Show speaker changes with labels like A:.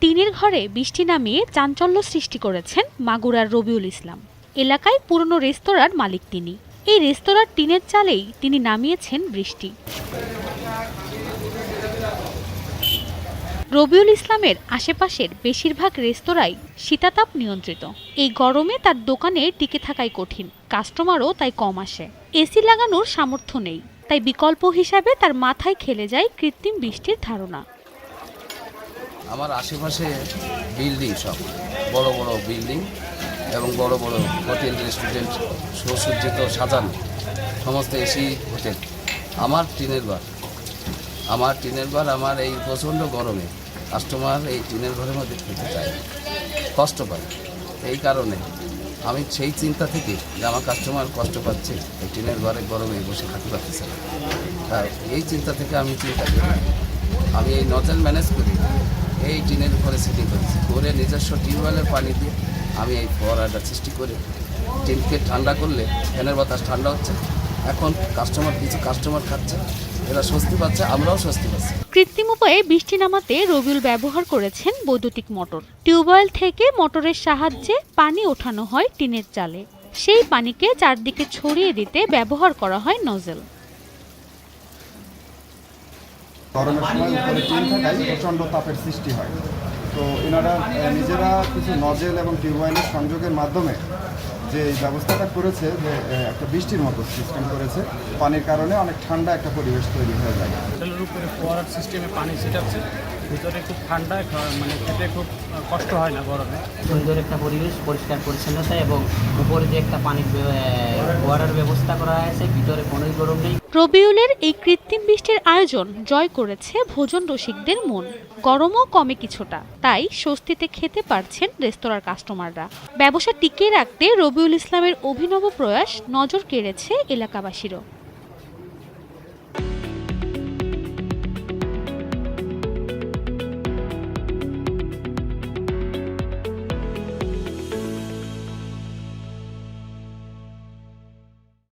A: টিনের ঘরে বৃষ্টি নামিয়ে চাঞ্চল্য সৃষ্টি করেছেন মাগুরার রবিউল ইসলাম। এলাকায় পুরনো রেস্তোরাঁর মালিক তিনি। এই রেস্তোরাঁর টিনের চালেই তিনি নামিয়েছেন বৃষ্টি। রবিউল ইসলামের আশেপাশের বেশিরভাগ রেস্তোরাঁই শীতাতাপ নিয়ন্ত্রিত। এই গরমে তার দোকানে টিকে থাকাই কঠিন, কাস্টমারও তাই কম আসে। এসি লাগানোর সামর্থ্য নেই, তাই বিকল্প হিসাবে তার মাথায় খেলে যায় কৃত্রিম বৃষ্টির ধারণা।
B: আমার আশেপাশে বিল্ডিং সব। বড় বড় বিল্ডিং এবং বড় বড় হোটেল, রেস্টুরেন্ট সুসজ্জিত সাজানো। সমস্ত এসি হোটেল। আমার টিনের বার আমার টিনের বার আমার এই প্রচণ্ড গরমে কাস্টমার এই টিনের ঘরের মধ্যে খেতে চায় কষ্ট পায়। এই কারণে আমি সেই চিন্তা থেকে যে আমার কাস্টমার কষ্ট পাচ্ছে, এই টিনের ঘরে গরমে বসে খাতে পারতেছে না। এই চিন্তা থেকে আমি চিন্তা করি। আমি এই নজেল ম্যানেজ করি। এই টিনের উপরে সেটিং করেছি করে নিজস্ব টিউবওয়েলের পানি দিয়ে আমি এই ফোয়ারাটা সৃষ্টি করে। টিনকে ঠান্ডা করলে ফ্যানের বাতাস ঠান্ডা হচ্ছে। এখন কাস্টমার কিছু কাস্টমার খাচ্ছে, এরা স্বস্তি পাচ্ছে, আমরাও স্বস্তি পাচ্ছি।
A: কৃত্রিম উপায়ে বৃষ্টি নামাতে রবিউল ব্যবহার করেছেন বৈদ্যুতিক মোটর। টিউবওয়েল থেকে মোটরের সাহায্যে পানি ওঠানো হয় টিনের চালে। সেই পানিকে চারদিকে ছড়িয়ে দিতে ব্যবহার করা হয় নজেল।
C: গরমের সময় উপরে টিন থাকায় প্রচণ্ড তাপের সৃষ্টি হয়। তো এনারা নিজেরা কিছু নজেল এবং টিউবওয়েলের সংযোগের মাধ্যমে যে ব্যবস্থাটা করেছে যে একটা বৃষ্টির মতো সিস্টেম করেছে পানির কারণে অনেক ঠান্ডা একটা পরিবেশ তৈরি হয়ে যায়।
D: হোটেলের উপরে ফোয়ারার সিস্টেমে পানি ছিটাচ্ছে ভিতরে খুব ঠান্ডা মানে খেতে খুব কষ্ট হয় না গরমে।
E: সুন্দর একটা পরিবেশ পরিষ্কার পরিচ্ছন্নতা এবং উপরে যে একটা পানির ফোয়ারার ব্যবস্থা করা আছে ভিতরে কোনোই গরম নেই।
A: রবিউলের এই কৃত্রিম বৃষ্টির আয়োজন জয় করেছে ভোজন রসিকদের মন। গরমও কমে কিছুটা, তাই স্বস্তিতে খেতে পারছেন রেস্তোরাঁর কাস্টমাররা। ব্যবসা টিকিয়ে রাখতে রবিউল ইসলামের অভিনব প্রয়াস নজর কেড়েছে এলাকাবাসীরও।